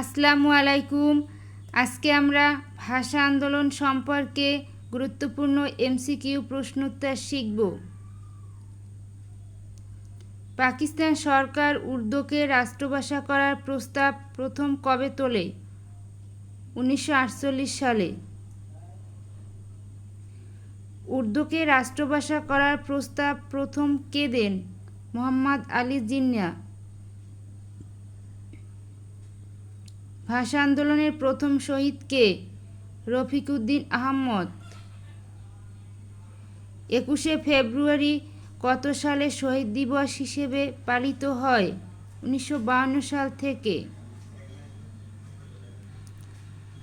আসসালামু আলাইকুম। আজকে আমরা ভাষা আন্দোলন সম্পর্কে গুরুত্বপূর্ণ এমসিকিউ প্রশ্নোত্তর শিখব। পাকিস্তান সরকার উর্দুকে রাষ্ট্রভাষা করার প্রস্তাব প্রথম কবে তোলে? উনিশশো আটচল্লিশ সালে। উর্দুকে রাষ্ট্রভাষা করার প্রস্তাব প্রথম কে দেন? মোহাম্মদ আলী জিন্না ভাষা আন্দোলনের প্রথম শহীদ কে? রফিকউদ্দিন আহমদ। একুশে ফেব্রুয়ারি কত সালে শহীদ দিবস হিসেবে পালিত হয়? উনিশশো সাল থেকে।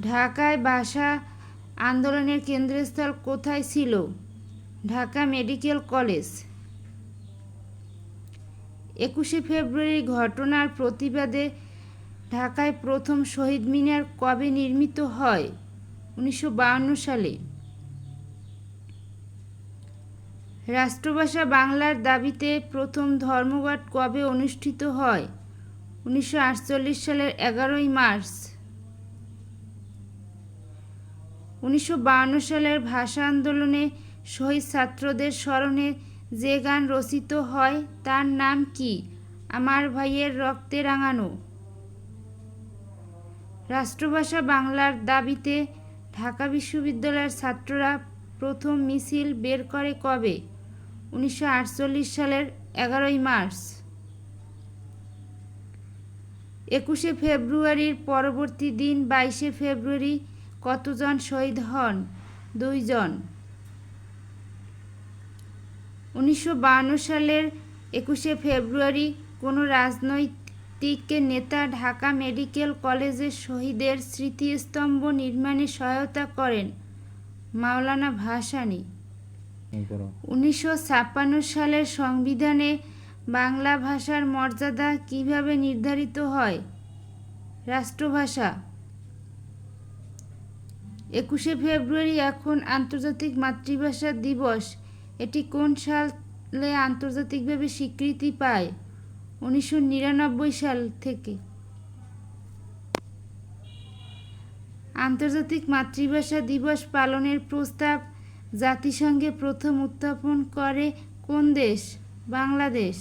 ঢাকায় ভাষা আন্দোলনের কেন্দ্রস্থল কোথায় ছিল? Dhaka medical college. একুশে ফেব্রুয়ারি ঘটনার প্রতিবাদে ঢাকায় প্রথম শহীদ মিনার কবে নির্মিত হয়? উনিশশো সালে। রাষ্ট্রভাষা বাংলার দাবিতে প্রথম ধর্মঘট কবে অনুষ্ঠিত হয়? উনিশশো আটচল্লিশ সালের এগারোই মার্চ। উনিশশো সালের ভাষা আন্দোলনে শহীদ ছাত্রদের স্মরণে যে গান রচিত হয়, তার নাম কি? আমার ভাইয়ের রক্তে রাঙানো। রাষ্ট্রভাষা বাংলার দাবিতে ঢাকা বিশ্ববিদ্যালয়ের ছাত্ররা প্রথম মিছিল বের করে কবে? উনিশশো আটচল্লিশ সালের এগারোই মার্চ। একুশে ফেব্রুয়ারির পরবর্তী দিন বাইশে ফেব্রুয়ারি কতজন শহীদ হন? দুইজন। উনিশশো সালের একুশে ফেব্রুয়ারি কোনো রাজনৈতিক নেতা ঢাকা মেডিকেল কলেজের শহীদের স্মৃতিস্তম্ভ নির্মাণে সহায়তা করেন মাওলানা ভাসানী। উনিশশো সালের সংবিধানে বাংলা ভাষার মর্যাদা কীভাবে নির্ধারিত হয়? রাষ্ট্রভাষা। একুশে ফেব্রুয়ারি এখন আন্তর্জাতিক মাতৃভাষা দিবস। এটি কোন সালে আন্তর্জাতিকভাবে স্বীকৃতি পায়? উনিশশো নিরানব্বই সাল থেকে। আন্তর্জাতিক মাতৃভাষা দিবস পালনের প্রস্তাব জাতিসংঘে প্রথম উত্থাপন করে কোন দেশ? বাংলাদেশ।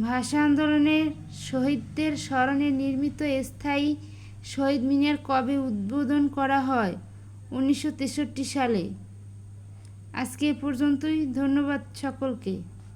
ভাষা আন্দোলনের শহীদদের স্মরণে নির্মিত স্থায়ী শহীদ মিনার কবে উদ্বোধন করা হয়? উনিশশো তেষট্টি সালে। আজকে এ পর্যন্তই, ধন্যবাদ সকলকে।